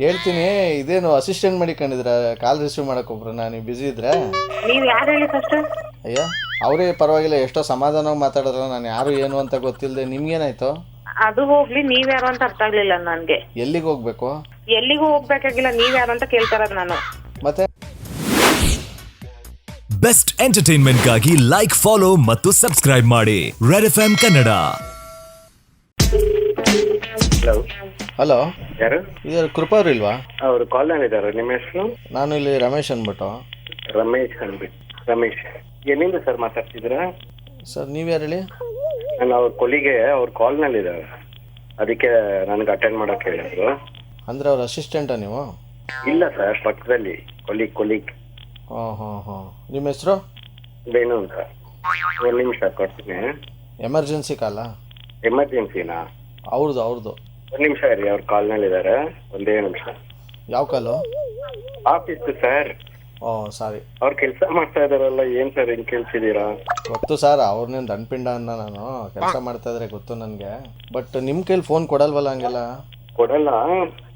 ಹೇಳ್ತೀನಿ ಇದೇನು assistant ಮಾಡಿಕೊಂಡಿದ್ರ call receive ಮಾಡಕ್ ಒಬ್ರನ್ನ ನೀವು ಬಿಸಿ ಇದ್ರೆ? ನೀವ್ ಯಾರು ಹೇಳಿ ಫಸ್ಟ್ ಅಯ್ಯ ಅವರೇ ಪರವಾಗಿಲ್ಲ ಎಷ್ಟೋ ಸಮಾಧಾನವಾಗಿ ಮಾತಾಡಿದ್ರು ನಾನು ಯಾರು ಏನು ಅಂತ ಗೊತ್ತಿಲ್ಲದೆ ನಿಮ್ಗೇನಾಯ್ತು? ಅದು ಹೋಗ್ಲಿ ನೀವ್ ಯಾರು ಅಂತ ಅರ್ಥ ಆಗ್ಲಿಲ್ಲ ನನ್ಗೆ. ಎಲ್ಲಿಗೆ ಹೋಗ್ಬೇಕು? ಎಲ್ಲಿಗೂ ಹೋಗ್ಬೇಕಾಗಿಲ್ಲ ನೀವ್ ಯಾರು ಅಂತ ಕೇಳ್ತಾರದ್ ನಾನು. ಮತ್ತೆ? ಬೆಸ್ಟ್ ಎಂಟರ್ಟೈನ್ಮೆಂಟ್ಗಾಗಿ ಲೈಕ್ ಫಾಲೋ ಮತ್ತು ಸಬ್ಸ್ಕ್ರೈಬ್ ಮಾಡಿ red F M Kannada hello hello ಯಾರು? ಇದು ಕೃಪಾ ಅವ್ರು ಇಲ್ವಾ? ಅವರು ಕಾಲ್ನಲ್ಲಿ ಇದ್ದಾರೆ ನಿಮ್ಮ ಹೆಸರು? ನಾನು ಇಲ್ಲಿ ರಮೇಶ್ ಅಂದ್ಬಿಟ್ಟು. ರಮೇಶ್ ಅನ್ಬಿಟ್ಟು ರಮೇಶ್ ಎಲ್ಲಿಂದ ಸರ್ ಮಾತಾಡ್ತಿದ್ದೀರಾ? ಸರ್ ನೀವು ಯಾರು ಹೇಳಿ? ನಾನು ಅವ್ರ ಕೊಲಿಗೆ ಅವ್ರ ಕಾಲ್ನಲ್ಲಿ ಇದ್ದಾರೆ ಅದಕ್ಕೆ ನನಗೆ ಅಟೆಂಡ್ ಮಾಡಕ್ಕೆ ಹೇಳಿದ್ರು. ಅಂದ್ರೆ ಅವ್ರ ಅಸಿಸ್ಟೆಂಟಾ ನೀವು? ಇಲ್ಲ ಸರ್ ಪಕ್ಕದಲ್ಲಿ ಕೊಲಿಗ್ ಕೊಲಿಗ್. ಹಾಂ ಹಾಂ ಹಾಂ. ನಿಮ್ಮ ಹೆಸರು? ಬೇನು ಅಂತ. ಒಂದು ನಿಮಿಷ ಕೊಡ್ತೀನಿ. ಎಮರ್ಜೆನ್ಸಿ ಕಾಲ ಎಮರ್ಜೆನ್ಸಿನಾ ಅವ್ರದ್ದು ಅವ್ರದ್ದು ಒಂದು ನಿಮಿಷ ಇರಿ ಅವ್ರ ಕಾಲ್ನಲ್ಲಿ ಇದ್ದಾರೆ ಒಂದೇ ನಿಮಿಷ. ಯಾವ ಕಾಲು ಆಫೀಸ್ ಸರ್ ಓ ಸಾರಿ ಅವ್ರ ಕೆಲಸ ಮಾಡ್ತಾ ಇದಾರಲ್ಲ ಏನ್ ಸರ್ ಹಿಂಗ್ ಕೇಳ್ತಿದ್ದೀರಾ ಗೊತ್ತು ಸರ್ ಅವ್ರನ್ನೇನು ದಂಡಪಿಂಡ ಅನ್ನ ನಾನು? ಕೆಲಸ ಮಾಡ್ತಾ ಇದ್ರೆ ಗೊತ್ತು ನನಗೆ. ಬಟ್ ನಿಮ್ಮ ಕೈಲಿ ಫೋನ್ ಕೊಡಲ್ವಲ್ಲ ಹಂಗೆಲ್ಲ? ಕೊಡಲ್ಲ.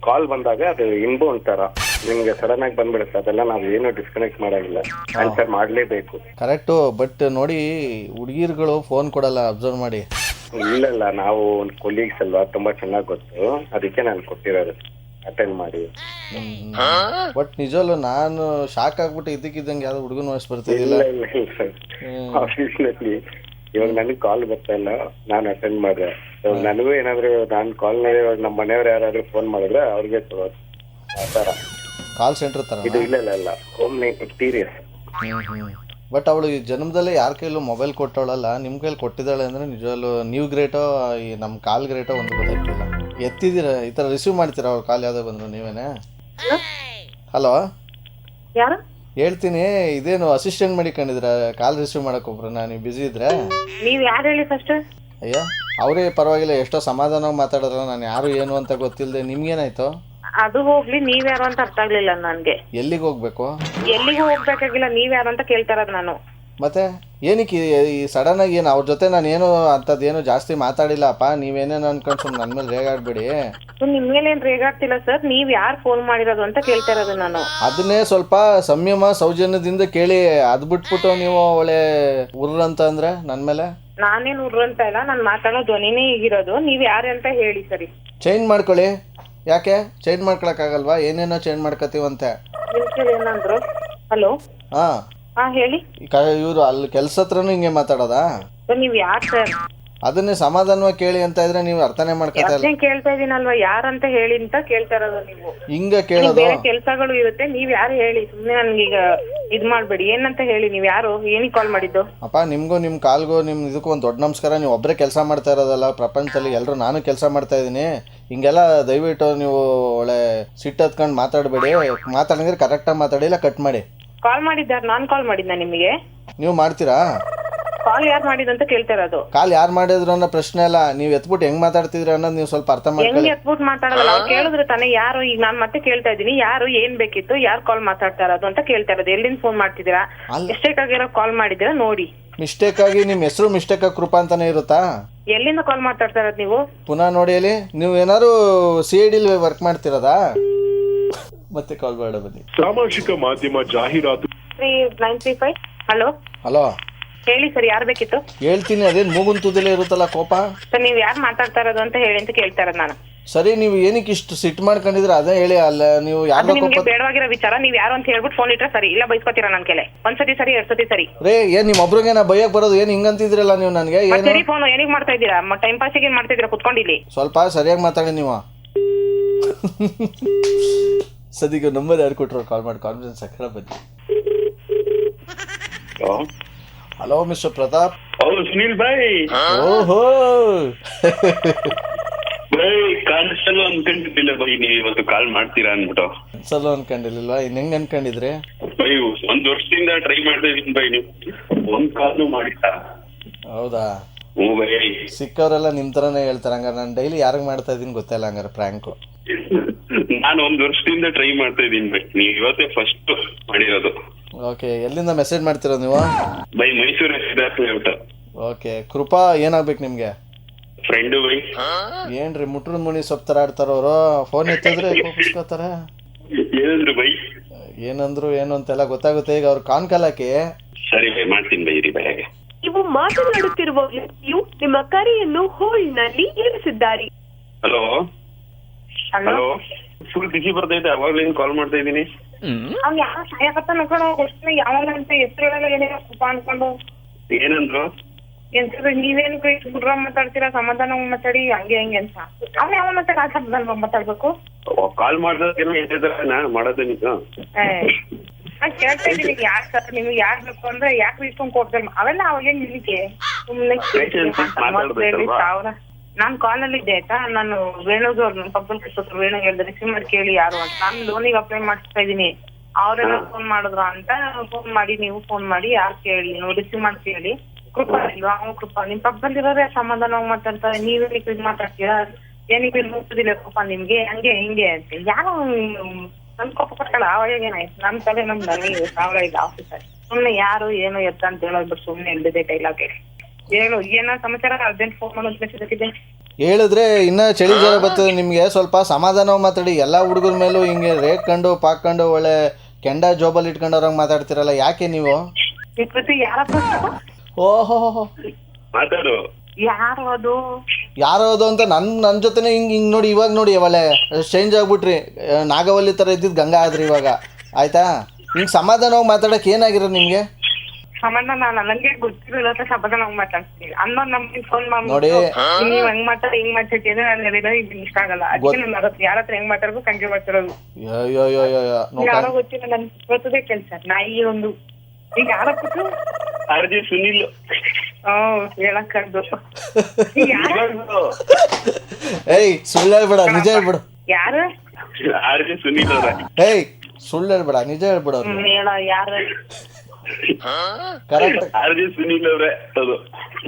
ಕಾಲ್ ಬಂದಾಗ ಅದು ಇನ್ಬೌಂಡ್ ತರ. ನಿಮ್ಗೆ ಸಡನ್ ಆಗಿ ಬಂದ್ಬಿಡುತ್ತೆ. ಅದೆಲ್ಲ ನಾವು ಏನು ಡಿಸ್ಕನೆಕ್ಟ್ ಮಾಡಾಗಿಲ್ಲ. ಆನ್ಸರ್ ಮಾಡ್ಲೇಬೇಕು. ಕರೆಕ್ಟು ಬಟ್ ನೋಡಿ ಹುಡುಗಿರುಗಳು ಫೋನ್ ಕೊಡಲ್ಲ ಅಬ್ಸರ್ವ್ ಮಾಡಿ. ಇಲ್ಲ ಇಲ್ಲ ನಾವು ಒಂದು ಕೊಲೀಗ್ಸ್ ಅಲ್ವಾ? ತುಂಬಾ ಚೆನ್ನಾಗಿ ಗೊತ್ತು. ಅದಕ್ಕೆ ನಾನು ಕೊಟ್ಟಿರೋದು. ಅಟೆಂಡ್ ಮಾಡಿ. ಬಟ್ ನಿಜವಲ್ಲೂ ನಾನು ಶಾಕ್ ಆಗ್ಬಿಟ್ಟು ಇದಕ್ಕಿದ್ದಂಗೆ ಯಾವ್ದೋ ಹುಡುಗನ ವಾಯ್ಸ್ ಬರ್ತಿದ್ದಿಲ್ಲ ಇಲ್ಲ ಇಲ್ಲ ಆಫೀಸ್ನಲ್ಲಿ ಇವಾಗ ನನಗೆ ಕಾಲ್ ಬರ್ತಾ ಇಲ್ಲ. ನಾನು ಅಟೆಂಡ್ ಮಾಡಿದೆ. ಇವಾಗ ನನಗೂ ಏನಾದ್ರು ನಾನು ಇವಾಗ ನಮ್ಮ ಮನೆಯವ್ರು ಯಾರಾದ್ರೂ ಫೋನ್ ಮಾಡಿದ್ರೆ ಅವ್ರಿಗೆ ತಗೋದು ಆ ಥರ ಕಾಲ್ ಸೆಂಟರ್ ತರ ಇದು ಇಲ್ಲ ಇಲ್ಲ ಇಲ್ಲ ಹೋಮ್ ಸೀರಿಯಸ್ ಬಟ್ ಅವಳು ಈ ಜನ್ಮದಲ್ಲೇ ಯಾರ ಕೈಲೂ ಮೊಬೈಲ್ ಕೊಟ್ಟವಳಲ್ಲ ನಿಮ್ಮ ಕೈಲಿ ಕೊಟ್ಟಿದ್ದಾಳೆ ಅಂದರೆ ನಿಜವಲ್ಲೂ ನೀವು ಗ್ರೇಟೋ ಈ ನಮ್ಮ ಕಾಲ್ ಗ್ರೇಟೋ ಒಂದು ಗೊತ್ತಾಗ್ತಿಲ್ಲ. ಎತ್ತಿದ್ದೀರ? ಈ ಥರ ರಿಸೀವ್ ಮಾಡ್ತೀರಾ ಅವ್ರ ಕಾಲ್ ಯಾವುದೋ ಬಂದರು ನೀವೇನೇ? ಹಲೋ ಯಾರು? ಹೇಳ್ತೀನಿ ಇದೇನು ಅಸಿಸ್ಟೆಂಟ್ ಮಾಡಿಕೊಂಡಿದ್ರ ಕಾಲ್ ರಿಸೀವ್ ಮಾಡಕ್ ಒಬ್ರನ್ನ ನೀವು ಬಿಸಿ ಇದ್ರೆ ನೀವ್ ಯಾರು ಹೇಳಿ ಫಸ್ಟ್ ಅಯ್ಯ ಅವರೇ ಪರವಾಗಿಲ್ಲ ಎಷ್ಟೋ ಸಮಾಧಾನವಾಗಿ ಮಾತಾಡಿದ್ರ ನಾನು ಯಾರು ಏನು ಅಂತ ಗೊತ್ತಿಲ್ಲದೆ ನಿಮ್ಗೇನಾಯ್ತು? ಅದು ಹೋಗ್ಲಿ ನೀವ್ ಯಾರು ಅಂತ ಅರ್ಥ ಆಗ್ಲಿಲ್ಲ ನನ್ಗೆ. ಎಲ್ಲಿಗೆ ಹೋಗ್ಬೇಕು? ಎಲ್ಲಿಗೂ ಹೋಗ್ಬೇಕಾಗಿಲ್ಲ ನೀವ್ ಯಾರು ಅಂತ ಕೇಳ್ತಾರದ್ ನಾನು. ಮತ್ತೆ ಏನಕ್ಕೆ ಈ- ಸಡನ್ ಆಗಿ ಏನು ಅವ್ರ ಜೊತೆ ನಾನು ಏನು ಅಂಥದ್ದೇನು ಜಾಸ್ತಿ ಮಾತಾಡಿಲ್ಲಪ್ಪ ನೀವೇನೇನು ಅನ್ಕೊಂಡು ಸುಮ್ಮನೆ ನನ್ನ ಮೇಲೆ ರೇಗಾಡ್ಬೇಡಿ. ಸೊ ನಿಮ್ ಮೇಲೆ ಏನ್ ರೇಗಾಡ್ತಿಲ್ಲ ಸರ್? ನೀವ್ ಯಾರು ಫೋನ್ ಮಾಡಿರೋದು ಅಂತ ಕೇಳ್ತಾ ಇರೋದು ನಾನು. ಅದನ್ನೇ ಸ್ವಲ್ಪ ಸಂಯಮ ಸೌಜನ್ಯದಿಂದ ಕೇಳಿ ಅದ್ ಬಿಟ್ಬಿಟ್ಟು ನೀವು ಒಳ್ಳೆ ಉರ್ರ್ ಅಂತ ಅಂದ್ರೆ ನನ್ನ ಮೇಲೆ? ನಾನೇನ್ ಉರ್ರಂತ ಇಲ್ಲ ನಾನ್ ಮಾತಾಡೋ ಧ್ವನಿನೇ ಈಗಿರೋದು. ನೀವ್ ಯಾರು ಅಂತ ಹೇಳಿ ಸರಿ. ಚೇಂಜ್ ಮಾಡ್ಕೊಳ್ಳಿ. ಯಾಕೆ? ಚೇಂಜ್ ಮಾಡ್ಕೊಳಕ್ಕಾಗಲ್ವಾ? ಏನೇನೋ ಚೇಂಜ್ ಮಾಡ್ಕೋತೀವಂತೆ. ಏನಂದ್ರು? ಹಲೋ ಹಾಂ. ಹಾ ಹೇಳಿ. ಇವರು ಅಲ್ಲಿ ಕೆಲಸ ಹತ್ರನೂ ಹಿಂಗೆ ಮಾತಾಡೋದಾ? ಸರ್ ನೀವ್ ಯಾರು ಸರ್? ಅದನ್ನೇ ಸಮಾಧಾನವಾಗಿ ಕೇಳಿ ಅಂತ ಇದ್ರೆ ನೀವು ಅರ್ಥನೇ ಮಾಡ್ಕೊತಾ ಇಲ್ಲ. ಅದನ್ನೇ ಕೇಳ್ತಾ ಇದೀನಲ್ವಾ? ಯಾರಂತ ಹೇಳಿ ಅಂತ ಕೇಳ್ತಾ ಇರೋದು ನೀವು. ಹಿಂಗ ನಿಮ್ಗ್ ಕೇಳೋದು. ಬೇರೆ ಕೆಲ್ಸಗಳು ಇರುತ್ತೆ ನೀವ್ ಯಾರು ಹೇಳಿ? ಸುಮ್ನೆ ನನ್ಗೀಗ ಇದ್ ಮಾಡ್ಬೇಡಿ. ಏನಂತ ಹೇಳಿ ನೀವ್ ಯಾರು? ಏನಿಗೆ ಕಾಲ್ ಮಾಡಿದ್ದು? ಅಪ್ಪ ನಿಮ್ಗೂ ನಿಮ್ಮ ಕಾಲ್ಗೂ ನಿಮ್ಮ ಇದಕ್ಕೂ ಒಂದು ದೊಡ್ಡ ನಮಸ್ಕಾರ. ನೀವು ಒಬ್ಬರೇ ಕೆಲಸ ಮಾಡ್ತಾ ಇರೋದಲ್ಲ ಪ್ರಪಂಚದಲ್ಲಿ ಎಲ್ಲರೂ ನಾನು ಕೆಲಸ ಮಾಡ್ತಾ ಇದ್ದೀನಿ. ಹಿಂಗೆಲ್ಲ ದಯವಿಟ್ಟು ನೀವು ಒಳ್ಳೆ ಸಿಟ್ಟು ಹತ್ಕೊಂಡು ಮಾತಾಡಬೇಡಿ. ಮಾತಾಡಿದ್ರೆ ಕರೆಕ್ಟಾಗಿ ಮಾತಾಡಿ ಇಲ್ಲ ಕಟ್ ಮಾಡಿ. ಕಾಲ್ ಮಾಡಿದ್ದಾರ ನಾನ್ ಕಾಲ್ ಮಾಡಿದ್ನ ನಿಮಗೆ? ನೀವು ಮಾಡ್ತೀರಾ? ಕಾಲ್ ಯಾರು ಮಾಡಿದಂತ ಕೇಳ್ತಾ ಇರೋದು ಕಾಲ್ ಯಾರು ಮಾಡಿದ್ರು ಅನ್ನೋ ಪ್ರಶ್ನೆ ಅಲ್ಲ ನೀವು ಎತ್ಬಿಟ್ಟು ಹೆಂಗ್ ಮಾತಾಡ್ತಿದ್ರಿ ಅನ್ನೋದು ನೀವು ಸ್ವಲ್ಪ ಅರ್ಥ ಹೆಂಗ್ ಎತ್ಬಿಟ್ ಮಾತಾಡಲ್ಲ ಮಾತಾಡೋದಲ್ಲ? ಅವ್ರು ಕೇಳಿದ್ರೆ ತಾನೇ ಯಾರು ಈಗ ನಾನ್ ಮತ್ತೆ ಕೇಳ್ತಾ ಇದೀನಿ ಯಾರು ಏನ್ ಬೇಕಿತ್ತು ಯಾರು ಕಾಲ್ ಮಾತಾಡ್ತಾ ಇರೋದು ಅಂತ ಕೇಳ್ತಾ ಇರೋದು ಎಲ್ಲಿಂದ ಫೋನ್ ಮಾಡ್ತಿದ್ದೀರಾ? ಮಿಸ್ಟೇಕ್ ಎಷ್ಟೇಕ್ ಆಗಿರೋ ಕಾಲ್ ಮಾಡಿದ್ದೀರಾ? ನೋಡಿ. ಮಿಸ್ಟೇಕ್ ಆಗಿ ನಿಮ್ಮ ಹೆಸರು ಮಿಸ್ಟೇಕ್ ಆಗಿ ಕೃಪಾ ಅಂತಾನೆ ಇರುತ್ತಾ? ಎಲ್ಲಿಂದ ಕಾಲ್ ಮಾತಾಡ್ತಾ ಇರೋದು ನೀವು? ಪುನಃ ನೋಡಿ ಅಲ್ಲಿ ನೀವು ಏನಾದ್ರು ಸಿ ಐ ಡಿಲಿ ವರ್ಕ್ ಮಾಡ್ತಿರೋದಾ? ಮತ್ತೆ ಕಾಲ್ ಬೇಡ ಬನ್ನಿ. ಸಾಮಾಜಿಕ ಮಾಧ್ಯಮ ಜಾಹೀರಾತು three nine three five hello hello ಹೇಳಿ ಸರ್ ಯಾರು ಬೇಕಿತ್ತು? ಹೇಳ್ತೀನಿ ಅದೇನು ಮೂಗುನ್ ತುದಿಲೇ ಇರುತ್ತಲ್ಲ ಕೋಪ? ಸರ್ ನೀವು ಯಾರು ಮಾತಾಡ್ತಾ ಇರೋದು ಅಂತ ಹೇಳಿ ಅಂತ ಕೇಳ್ತಾ ಇರೋದು ನಾನು. ಸರಿ ನೀವು ಏನಕ್ಕೆ ಇಷ್ಟು ಸಿಟ್ ಮಾಡ್ಕೊಂಡಿದ್ರೆ ಅದೇ ಹೇಳಿ ಅಲ್ಲ ನೀವು ಯಾರು ಯಾರ್ದೋ ನಿಮ್ಗೆ ಕೋಪ ಬೇಡವಾಗಿರೋ ವಿಚಾರ ನೀವು ಯಾರು ಅಂತ ಹೇಳ್ಬಿಟ್ಟು ಫೋನ್ ಇಟ್ರೆ ಸರಿ ಇಲ್ಲ ಬೈಸ್ಕೊತೀರಾ ನನ್ ಕೆಲೆ? ಒಂದ್ಸತಿ ಸರಿ ಎರಡ್ ಸತಿ ಸರಿ. ರೇ ಏನ್ ನಿಮ್ಮ ಒಬ್ರಿಗೆ ನಾ ಬೈಯಕ್ ಬರೋದು ಏನ್ ಹಿಂಗಂತಿದ್ರಲ್ಲ ನೀವು ನನಗೆ? ಏನು ಸರಿ ಫೋನ್ ಏನಿಗೆ ಮಾಡ್ತಾ ಇದ್ದೀರಾ? ಟೈಮ್ ಪಾಸಿಗೆ ಏನ್ ಮಾಡ್ತಾ ಇದ್ದೀರಾ? ಕುತ್ಕೊಂಡಿಲ್ಲಿ ಸ್ವಲ್ಪ ಸರಿಯಾಗಿ ಮಾತಾಡಿ ನೀವು. ಸದ್ಯಕ್ಕೆ ನಂಬರ್ ಯಾರು ಕೊಟ್ಟರು ಕಾಲ್ ಮಾಡಿ ಕಾನ್ಫಿಡೆನ್ಸ್ ಸಕ್ಕರೆ ಬನ್ನಿ ಹಲೋ ಮಿಸ್ಟರ್ ಪ್ರತಾಪ್ ಹೌದು ಸುನೀಲ್ ಭಾಯ್. ಓಹೋ. ಬೈ ಕಾಣಿಸಲು ಅನ್ಕೊಂಡಿದ್ದಿಲ್ಲ ಬೈ ನೀವು ಇವತ್ತು ಕಾಲ್ ಮಾಡ್ತೀರಾ ಅನ್ಬಿಟ್ಟು ಸಲ ಅನ್ಕೊಂಡಿರ್ಲಿಲ್ಲ. ಇನ್ ಹೆಂಗ್ ಅನ್ಕೊಂಡಿದ್ರಿ? ಬೈ ಒಂದ್ ವರ್ಷದಿಂದ ಟ್ರೈ ಮಾಡ್ತಾ ಇದೀನಿ ಬೈ ನೀವು. ಒಂದ್ ಕಾಲ್ನು ಮಾಡಿಲ್ಲ. ಹೌದಾ? ಹ್ಞೂ ಬೈ ಸಿಕ್ಕವರೆಲ್ಲ ನಿಮ್ ತರನೇ ಹೇಳ್ತಾರೆ. ಹಂಗಾರೆ ನಾನು ಡೈಲಿ ಯಾರಿಗೆ ಮಾಡ್ತಾ ಇದೀನಿ ಗೊತ್ತಿಲ್ಲ ಹಂಗಾರೆ ಪ್ರ್ಯಾಂಕು ನಾನು ಒಂದ್ ವರ್ಷದಿಂದ ಟ್ರೈ ಮಾಡ್ತಾ ಇದೀನಿ ಬೈ ನೀವು ಇವತ್ತೇ ಫಸ್ಟ್ ಮಾಡಿರೋದು. ಓಕೆ ಎಲ್ಲಿಂದ ಮೆಸೇಜ್ ಮಾಡ್ತೀರಾ ನೀವು? ಬೈ ಮೈಸೂರು ಸಿದ್ಧಾರ್ಥ ಲೇಔಟ್ ಓಕೆ ಕೃಪಾ ಏನಾಗ್ಬೇಕು ನಿಮ್ಗೆ? Friend bye. ಏನ್ರಿ ಮುಟ್ರು ಮುನಿ ಸೊಪ್ಪು ತರ ಆಡ್ತಾರ ಅವರು? ಫೋನ್ ಎತ್ತಿದ್ರೆ ಕೋಪಿಸ್ಕೋತಾರ ಏನಂದ್ರು ಬೈ. ಏನಂದ್ರು ಏನು ಅಂತೆಲ್ಲ ಗೊತ್ತಾಗುತ್ತೆ. ಈಗ ಅವ್ರು ಕಾನ್ ಕಾಲಕ್ಕೆ ಸರಿ ಬೈ ಮಾಡ್ತೀನಿ ಬೈ ರೀ ಬೈ ನೀವು ಮಾತನಾಡುತ್ತಿರುವ ವ್ಯಕ್ತಿಯು ನಿಮ್ಮ ಕರೆಯನ್ನು ಹೋಲ್ನಲ್ಲಿ ಇರಿಸಿದ್ದಾರೆ. ಹಲೋ ಹಲೋ ಫುಲ್ ಬಿಸಿ ಬರ್ತೈತೆ ಅವಾಗ್ಲಿಂದ ಕಾಲ್ ಮಾಡ್ತಾ ಇದ್ದೀನಿ. ಅವ್ನು ಯಾವ ಸಾಯಕತ್ತಾನ ಕಣೋ ಎಷ್ಟು ಯಾವನಂತ ಹೆಸರುಗಳೆಲ್ಲ ಏನೇನೋ ಕುಪ ಅನ್ಕೊಂಡು. ಏನಂದ್ರು? ಎಂತದ ನೀವೇನು ಕೈ ಹುಡ್ರ ಮಾತಾಡ್ತೀರಾ ಸಮಾಧಾನ ಮಾತಾಡಿ ಹಂಗೆ ಹಂಗೆ ಅಂತ. ಅವ್ನ ಯಾವ ಮಾತಾಡ ಆ ಶಬ್ದದಲ್ಲಿ ಮಾತಾಡ್ಬೇಕು? ಕಾಲ್ ಮಾಡ್ದಾಗ ನಾ ಮಾಡೋದು ನೀವು ಏ, ನಾನ್ ಕೇಳ್ತಾ ಇದ್ದೀನಿ ಯಾರ್ ಸರ್ ನಿಮ್ಗೆ ಯಾರ್ ಬೇಕು ಅಂದ್ರೆ ಯಾಕೆ ಇಸ್ಕೊಂಡ್ ಕೊಡ್ತಾರೆ? ಅವೆಲ್ಲ ಅವಾಗ ನಿಮಗೆ. ಸುಮ್ನೆ? ಸಾವಿರ. ನಾನ್ ಕಾಲ್ ಅಲ್ಲಿ ಇದ್ದೆ ಆಯ್ತಾ? ನಾನು ವೇಣುಗೆ ಅವ್ರು ಪಕ್ಕದಲ್ಲಿ ಕೃಷ್ಣ ವೇಣುಗೆ ಹೇಳಿದೆ ರಿಸೀವ್ ಮಾಡಿ ಕೇಳಿ ಯಾರು ಅಂತ. ನಾನು ಲೋನಿಗೆ ಅಪ್ಲೈ ಮಾಡಿಸ್ತಾ ಇದೀನಿ ಅವ್ರೆಲ್ಲ ಫೋನ್ ಮಾಡಿದ್ರು ಅಂತ ಫೋನ್ ಮಾಡಿ ನೀವು ಫೋನ್ ಮಾಡಿ ಯಾರು ಕೇಳಿ ನೀವು ರಿಸೀವ್ ಮಾಡಿ ಕೇಳಿ. ಕೃಪಾ ಇಲ್ವಾ? ಅವ್ನು ಕೃಪಾ. ನಿಮ್ ಪಕ್ಕದಲ್ಲಿರೋರೇ ಸಮಾಧಾನವಾಗಿ ಮಾತಾಡ್ತಾರೆ. ನೀವೇ ಇದು ಮಾತಾಡ್ತೀರಾ? ಏನಿಗೆ ಮುಟ್ಟದಿಲ್ಲ ಕೃಪಾ ನಿಮ್ಗೆ? ಹಂಗೆ ಹಿಂಗೆ ಅಂತ. ಯಾರು ನನ್ ಕೋಪ ಕೊಟ್ಟಲ್ಲ ಅವಾಗ ಏನಾಯ್ತು? ನಮ್ ತಲೆ ನಮ್ ನನಗೆ ಸಾವಿರ ಇಲ್ಲ ಆಫೀಸರ್ ಸುಮ್ನೆ ಯಾರು ಏನು ಎತ್ತ ಅಂತ ಹೇಳೋದ್ ಸುಮ್ಮನೆ ಸುಮ್ನೆ ಎಲ್ದಿದೆ ಡೈಲಾಗ್ ಹೇಳು ಏನೋ ಸಮಾಚಾರ? ಅರ್ಜೆಂಟ್ ಫೋನ್ ಮಾಡೋದು ಬೇಕಿದೆ ಹೇಳಿದ್ರೆ ಇನ್ನ ಚಳಿ ಜ್ವರ ಬರ್ತದೆ ನಿಮಗೆ ಸ್ವಲ್ಪ ಸಮಾಧಾನವಾಗಿ ಮಾತಾಡಿ. ಎಲ್ಲಾ ಹುಡುಗರ ಮೇಲೂ ಹಿಂಗೆ ರೇಟ್ ಕಂಡು ಪಾಕ್ ಕಂಡು ಒಳ್ಳೆ ಕೆಂಡ ಜೋಬಲ್ಲಿ ಇಟ್ಕೊಂಡವ್ರಂಗೆ ಮಾತಾಡ್ತಿರಲ್ಲ ಯಾಕೆ ನೀವು? ಯಾರಪ್ಪ ಅದು? ಓಹೋ ಮಾತಾಡು. ಯಾರು ಅದು? ಯಾರೋ ಅದು ಅಂತ ನನ್ನ ನನ್ ಜೊತೆನೇ ಹಿಂಗೆ ಹಿಂಗೆ ನೋಡಿ ಇವಾಗ ನೋಡಿ ಅವಳೆ ಚೇಂಜ್ ಆಗ್ಬಿಟ್ರಿ. ಆ, ನಾಗವಲ್ಲಿ ತರ ಇದ್ದಿದ್ ಗಂಗಾ ಆದ್ರಿ ಇವಾಗ. ಆಯ್ತಾ? ಹಿಂಗ್ ಸಮಾಧಾನವಾಗಿ ಮಾತಾಡಕ್ ಏನಾಗಿರೋ ನಿಮಗೆ? ಸಮಾಧಾನ ನನಗೆ ಗೊತ್ತಿರಲ್ಲ ಅಂತ ಸಮಾಧಾನ ಮಾತಾಡ್ತೀನಿ ಅಮ್ಮ ನಮ್ಗೆ ಫೋನ್ ಮಾಡಿ. ನೋಡಿ. ನೀವ್ ಹೆಂಗ್ ಮಾತಾಡ ಹಿಂಗ್ ಮಾತಾಡ್ತಿದ್ರೆ ನಾನು ಹೇಳಿದ್ರೆ ಇದು ಇಷ್ಟ ಆಗಲ್ಲ. ಅದಕ್ಕೆ ನಾನು ಅದಕ್ಕೆ ಯಾರ ಹತ್ರ ಹೆಂಗ್ ಮಾತಾಡ್ಬೇಕು ಹಂಗೆ ಮಾತಾಡೋದು. ಯಾರೋ ಗೊತ್ತಿಲ್ಲ ನನ್ ಗೊತ್ತದೇ ಕೆಲ್ಸ ನಾಯಿ ಒಂದು. ಈಗ ಯಾರ ಕೂತು ಅರ್ಜಿ ಸುನಿಲ್. ಹ್ಮ್ ಹೇಳಕ್ ಕರ್ದು ಏಯ್ ಸುಳ್ಳು ಹೇಳ್ಬೇಡ ನಿಜ ಹೇಳ್ಬಿಡು. ಯಾರು? ಸುನಿಲ್ ಅವ್ರ. ಏಯ್ ಸುಳ್ಳು ಹೇಳ್ಬೇಡ ನಿಜ ಹೇಳ್ಬಿಡು ಅವ್ರಿಗೆ ಹ್ಮ್, ಹೇಳ ಯಾರು? ಆರ್ ಆಗಿ ಸುನಿಲ್ ಅವ್ರೆ ಅದು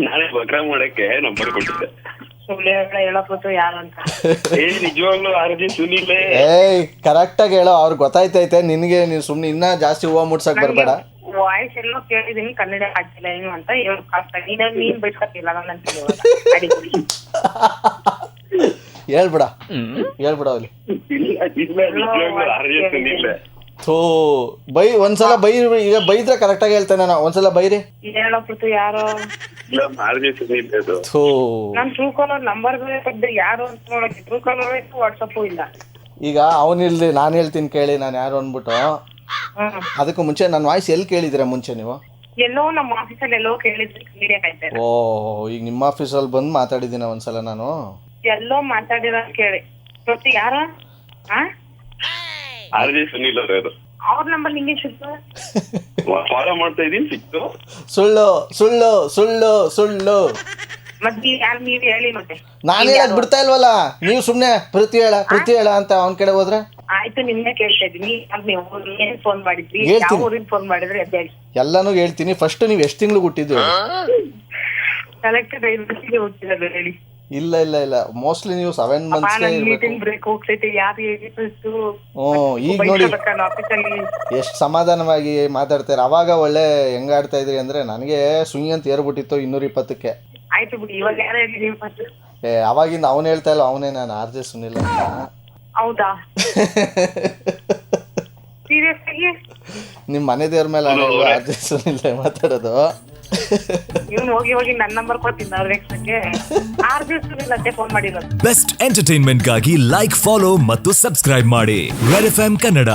ನಾನೇ ಬಕ್ರ ಮಾಡಕ್ಕೆ ನಂಬರ್ ಕೊಟ್ಟಿದ್ದೆ. ಸುಳ್ಳು ಹೇಳ ನಿಜವಾಗ್ಲೂ ಆರ್ ಜೆ ಸುನಿಲೇ. ಏಯ್ ಅವ್ರಿಗೆ ಗೊತ್ತಾಯ್ತೈತೆ ನಿನ್ಗೆ ನೀವು ಸುಮ್ನೆ ಇನ್ನ ಜಾಸ್ತಿ ಹೂವು ಮುಟ್ಸಕ್ ಬರ್ಬೇಡ. ವಾಯ್ಸ್ ಎಲ್ಲೋ ಕೇಳಿದೀನಿ ಕನ್ನಡ ಹಾಕಿಲ್ಲ ಏನು ಅಂತ ಹೇಳು ನೀನ್ ನೀನ್ ಬೈಸ್ಕೊತಿಲ್ಲ ನನ್ನ ಹೇಳ್ಬಿಡ ಹೇಳ್ಬಿಡ ಅವ್ಲಿ ಥೂ ಬೈ ಒಂದ್ಸಲ ಬೈ ಈಗ ಬೈದ್ರೆ ಕರೆಕ್ಟಾಗಿ ಹೇಳ್ತೇನೆ ನಾನು. ಒಂದ್ಸಲ ಬೈರಿ. ಹೇಳೋ ಯಾರೋ? ಇಲ್ಲ ಅದು ಥೂ ನಾನ್ ಟ್ರೂ ಕಾಲರ್ ನಂಬರ್ ಬೇಕಂದ್ರೆ ಯಾರು ಅಂತ ನೋಡಕ್ಕೆ. ಟ್ರೂ ಕಾಲರ್ ವಾಟ್ಸಪ್ಪು ಇಲ್ಲ. ಈಗ ಅವನಿಲ್ರಿ ನಾನು ಹೇಳ್ತೀನಿ ಕೇಳಿ ನಾನು ಯಾರು ಅಂದ್ಬಿಟ್ಟು. ಹ್ಮ್ ಅದಕ್ಕೂ ಮುಂಚೆ ನನ್ನ ವಾಯ್ಸ್ ಎಲ್ಲಿ ಕೇಳಿದ್ರೆ ಮುಂಚೆ ನೀವು? ಎಲ್ಲೋ ನಮ್ಮ ಆಫೀಸಲ್ಲಿ ಎಲ್ಲೋ ಕೇಳಿದ್ರಿ ಓ ಈಗ ನಿಮ್ಮ ಆಫೀಸಲ್ಲಿ ಬಂದು ಮಾತಾಡಿದ್ದೀನಿ ಒಂದ್ಸಲ ನಾನು? ಎಲ್ಲೋ ಮಾತಾಡಿರೋ ಕೇಳಿ. ಯಾರ? ಆ? ಸುನಿಲ್ ಅವ್ರೆ ಅದು. ಅವ್ರ ನಂಬರ್ ನಿಂಗೆ ಸಿಕ್ತು? ಫಾಲೋ ಮಾಡ್ತಾ ಇದೀನಿ ಸಿಕ್ತು. ಸುಳ್ಳು ಸುಳ್ಳು ಸುಳ್ಳು ಸುಳ್ಳು. ಮತ್ತೆ ಯಾರು ನೀವ್ ಹೇಳಿ ಮತ್ತೆ. ನಾನು ಹೇಳಕ್ ಬಿಡ್ತಾ ಇಲ್ವಲ್ಲ? ನೀವು ಸುಮ್ನೆ ಪ್ರತಿ ಹೇಳ ಪ್ರತಿ ಹೇಳ ಅಂತ ಅವನ ಕಡೆ ಹೋದ್ರೆ? ಆಯ್ತು ನಿನ್ನೆ ಕೇಳ್ತಾ ಇದೀನಿ. ಅದ್ ನೀವು? ಏನ್ ಫೋನ್ ಮಾಡಿದ್ರಿ? ಹೇಳ್ತೀನಿ. ಯಾವ ಊರಿನ ಫೋನ್ ಮಾಡಿದ್ರಿ? ಅಂತ ಹೇಳಿ. ಎಲ್ಲಾನು ಹೇಳ್ತೀನಿ. ಫಸ್ಟ್ ನೀವು ಎಷ್ಟು ತಿಂಗಳು ಹುಟ್ಟಿದ್ದು ಐದು ಹೇಳಿ. ಇಲ್ಲ ಇಲ್ಲ ಇಲ್ಲ. ಮೋಸ್ಟ್ಲಿ ನೀವು ಸೆವೆನ್ ಮಂತ್ಸ್ ನನ್ ಇರ್ಬೇಕು. ಮೀಟಿಂಗ್ ಬ್ರೇಕ್ ಹೋಗ್ತೈತೆ ಯಾರು ಈಗ ನೋಡಿ. ಎಷ್ಟು ಸಮಾಧಾನವಾಗಿ ಮಾತಾಡ್ತಾರೆ? ಅವಾಗ ಒಳ್ಳೆ ಹೆಂಗಾಡ್ತಾ ಇದ್ರಿ ಅಂದ್ರೆ ನನಗೆ ಸುಯಿ ಅಂತ ಏರ್ಬಿಟ್ಟಿತ್ತು ಇನ್ನೂರ ಇಪ್ಪತ್ತಕ್ಕೆ. ಆಯ್ತು ಬಿಡಿ ಇವಾಗ ಯಾರು ಹೇಳಿ ನೀವು ಫಸ್ಟ್ ಏ ಅವಾಗಿಂದ ಅವನು ಹೇಳ್ತಾ ಇಲ್ಲ ಅವನೇ ನಾನು ಆರ್ ಜೆ ಸುನಿಲ್ಲ ಅಂತ. ಹೌದಾ? ಸೀರಿಯಸ್ ಆಗಿ ನಿಮ್ಮ ಮನೆ ದೇವ್ರ ಮೇಲೆ ಆರ್ ಜೆ ಸುನಿಲ್ಲ ಮಾತಾಡೋದು. ಇವ್ನು ಹೋಗಿ ಹೋಗಿ ನನ್ನ ನಂಬರ್ ಕೊಡ್ತೀನಿ ಅವ್ರ ನೆಕ್ಸ್ಟ್ಗೆ ಆರು ದಿವಸ ಇಲ್ಲ ಫೋನ್ ಮಾಡಿರೋದು. ಬೆಸ್ಟ್ ಎಂಟರ್ಟೈನ್ಮೆಂಟ್ಗಾಗಿ ಲೈಕ್ ಫಾಲೋ ಮತ್ತು ಸಬ್ಸ್ಕ್ರೈಬ್ ಮಾಡಿ. Red F Kannada